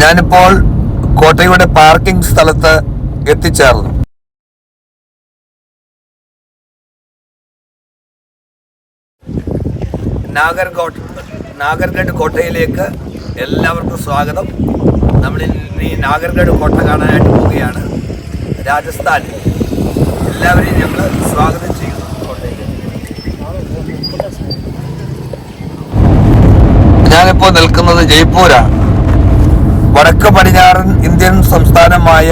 ഞാനിപ്പോൾ കോട്ടയുടെ പാർക്കിംഗ് സ്ഥലത്ത് എത്തിച്ചേർന്നു. നാഗർകോട്ട് നാഗർഗഡ് കോട്ടയിലേക്ക് എല്ലാവർക്കും സ്വാഗതം. നമ്മൾ ഈ നാഗർഗഡ് കോട്ട കാണാനായിട്ട് പോവുകയാണ്. രാജസ്ഥാൻ എല്ലാവരെയും ഞങ്ങൾ സ്വാഗതം ചെയ്യുന്നു കോട്ടയിലേക്ക്. ഞാനിപ്പോൾ നിൽക്കുന്നത് ജയ്പൂരാണ്. വടക്ക് പടിഞ്ഞാറൻ ഇന്ത്യൻ സംസ്ഥാനമായ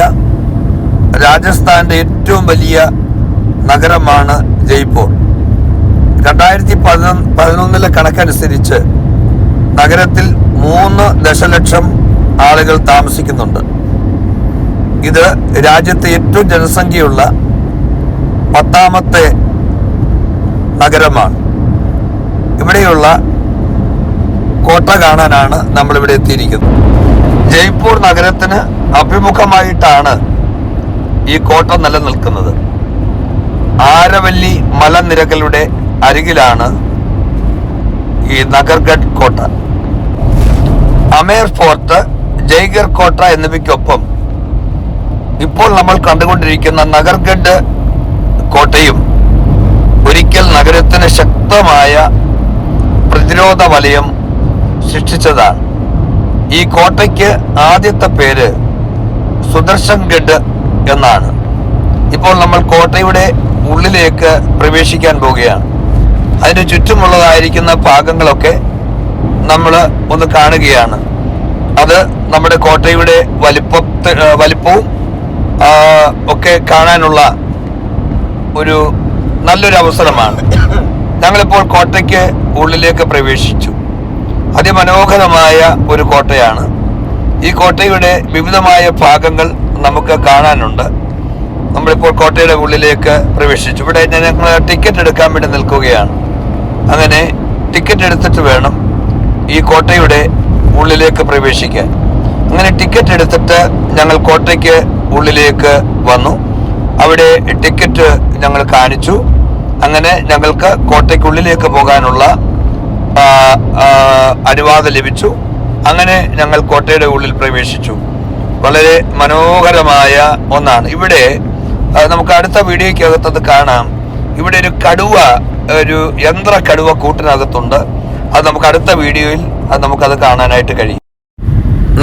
രാജസ്ഥാന്റെ ഏറ്റവും വലിയ നഗരമാണ് ജയ്പൂർ. രണ്ടായിരത്തി പതിനൊന്ന് പതിനൊന്നിലെ കണക്കനുസരിച്ച് നഗരത്തിൽ മൂന്ന് ദശലക്ഷം ആളുകൾ താമസിക്കുന്നുണ്ട്. ഇത് രാജ്യത്തെ ഏറ്റവും ജനസംഖ്യയുള്ള പത്താമത്തെ നഗരമാണ്. ഇവിടെയുള്ള കോട്ട കാണാനാണ് നമ്മളിവിടെ എത്തിയിരിക്കുന്നത്. ജയ്പൂർ നഗരത്തിന് അഭിമുഖമായിട്ടാണ് ഈ കോട്ട നിലനിൽക്കുന്നത്. ആരവല്ലി മലനിരകളുടെ അരികിലാണ് ഈ നഗർഗഡ് കോട്ട. അമേർ ഫോർട്ട് ജയ്ഗർ കോട്ട എന്നിവയ്ക്കൊപ്പം ഇപ്പോൾ നമ്മൾ കണ്ടുകൊണ്ടിരിക്കുന്ന നഗർഗഡ് കോട്ടയും ഒരിക്കൽ നഗരത്തിന് ശക്തമായ പ്രതിരോധ വലയം സൃഷ്ടിച്ചതാണ്. ഈ കോട്ടയ്ക്ക് ആദ്യത്തെ പേര് സുദർശൻ ഗഡ് എന്നാണ്. ഇപ്പോൾ നമ്മൾ കോട്ടയുടെ ഉള്ളിലേക്ക് പ്രവേശിക്കാൻ പോവുകയാണ്. അതിന് ചുറ്റുമുള്ളതായിരിക്കുന്ന ഭാഗങ്ങളൊക്കെ നമ്മൾ ഒന്ന് കാണുകയാണ്. അത് നമ്മുടെ കോട്ടയുടെ വലിപ്പത്തെ വലിപ്പവും ഒക്കെ കാണാനുള്ള ഒരു നല്ലൊരു അവസരമാണ്. ഞങ്ങളിപ്പോൾ കോട്ടയ്ക്ക് ഉള്ളിലേക്ക് പ്രവേശിച്ചു. അതിമനോഹരമായ ഒരു കോട്ടയാണ്. ഈ കോട്ടയുടെ വിവിധമായ ഭാഗങ്ങൾ നമുക്ക് കാണാനുണ്ട്. നമ്മളിപ്പോൾ കോട്ടയുടെ ഉള്ളിലേക്ക് പ്രവേശിച്ചു. ഇവിടെ ഞങ്ങൾ ടിക്കറ്റ് എടുക്കാൻ വേണ്ടി നിൽക്കുകയാണ്. അങ്ങനെ ടിക്കറ്റ് എടുത്തിട്ട് വേണം ഈ കോട്ടയുടെ ഉള്ളിലേക്ക് പ്രവേശിക്കാൻ. അങ്ങനെ ടിക്കറ്റ് എടുത്തിട്ട് ഞങ്ങൾ കോട്ടയ്ക്ക് ഉള്ളിലേക്ക് വന്നു. അവിടെ ടിക്കറ്റ് ഞങ്ങൾ കാണിച്ചു. അങ്ങനെ ഞങ്ങൾക്ക് കോട്ടയ്ക്കുള്ളിലേക്ക് പോകാനുള്ള അനുവാദം ലഭിച്ചു. അങ്ങനെ ഞങ്ങൾ കോട്ടയുടെ ഉള്ളിൽ പ്രവേശിച്ചു. വളരെ മനോഹരമായ ഒന്നാണ്. ഇവിടെ നമുക്ക് അടുത്ത വീഡിയോയ്ക്കകത്തത് കാണാം. ഇവിടെ ഒരു കടുവ ഒരു യന്ത്ര കടുവ കൂട്ടിനകത്തുണ്ട്. അത് നമുക്ക് അടുത്ത വീഡിയോയിൽ അത് നമുക്കത് കാണാനായിട്ട് കഴിയും.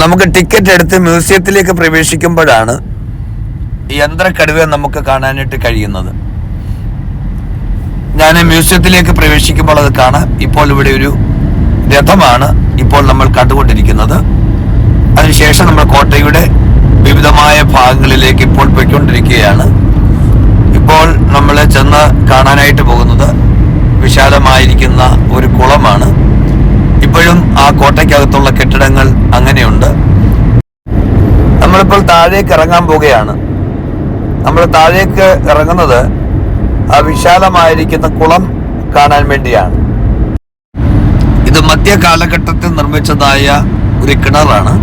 നമുക്ക് ടിക്കറ്റ് എടുത്ത് മ്യൂസിയത്തിലേക്ക് പ്രവേശിക്കുമ്പോഴാണ് ഈ യന്ത്ര കടുവയെ നമുക്ക് കാണാനായിട്ട് കഴിയുന്നത്. ഞാൻ മ്യൂസിയത്തിലേക്ക് പ്രവേശിക്കുമ്പോൾ അത് കാണാം. ഇപ്പോൾ ഇവിടെ ഒരു രഥമാണ് ഇപ്പോൾ നമ്മൾ കണ്ടുകൊണ്ടിരിക്കുന്നത്. അതിനുശേഷം നമ്മൾ കോട്ടയുടെ വിവിധമായ ഭാഗങ്ങളിലേക്ക് ഇപ്പോൾ പോയിക്കൊണ്ടിരിക്കുകയാണ്. ഇപ്പോൾ നമ്മൾ ചെന്ന് കാണാനായിട്ട് പോകുന്നത് വിശാലമായിരിക്കുന്ന ഒരു കുളമാണ്. ഇപ്പോഴും ആ കോട്ടയ്ക്കകത്തുള്ള കെട്ടിടങ്ങൾ അങ്ങനെയുണ്ട്. നമ്മളിപ്പോൾ താഴേക്ക് ഇറങ്ങാൻ പോവുകയാണ്. നമ്മൾ താഴേക്ക് ഇറങ്ങുന്നത് ആ വിശാലമായിരിക്കുന്ന കുളം കാണാൻ വേണ്ടിയാണ്. ഇത് മധ്യ കാലഘട്ടത്തിൽ നിർമ്മിച്ചതായ ഒരു കിണറാണ്.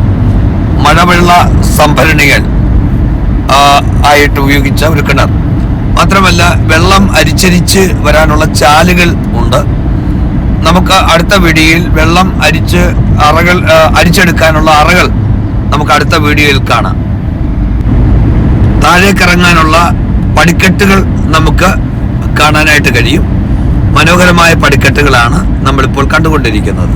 മഴവെള്ള സംഭരണികൾ ആയിട്ട് ഉപയോഗിച്ച ഒരു കിണർ. മാത്രമല്ല വെള്ളം അരിച്ചരിച്ച് വരാനുള്ള ചാലുകൾ ഉണ്ട്. നമുക്ക് അടുത്ത വീഡിയോയിൽ വെള്ളം അരിച്ച് അറകൾ അരിച്ചെടുക്കാനുള്ള അറകൾ നമുക്ക് അടുത്ത വീഡിയോയിൽ കാണാം. താഴേക്കിറങ്ങാനുള്ള പടിക്കെട്ടുകൾ നമുക്ക് കാണാനായിട്ട് കഴിയും. മനോഹരമായ പടിക്കെട്ടുകളാണ് നമ്മളിപ്പോൾ കണ്ടുകൊണ്ടിരിക്കുന്നത്.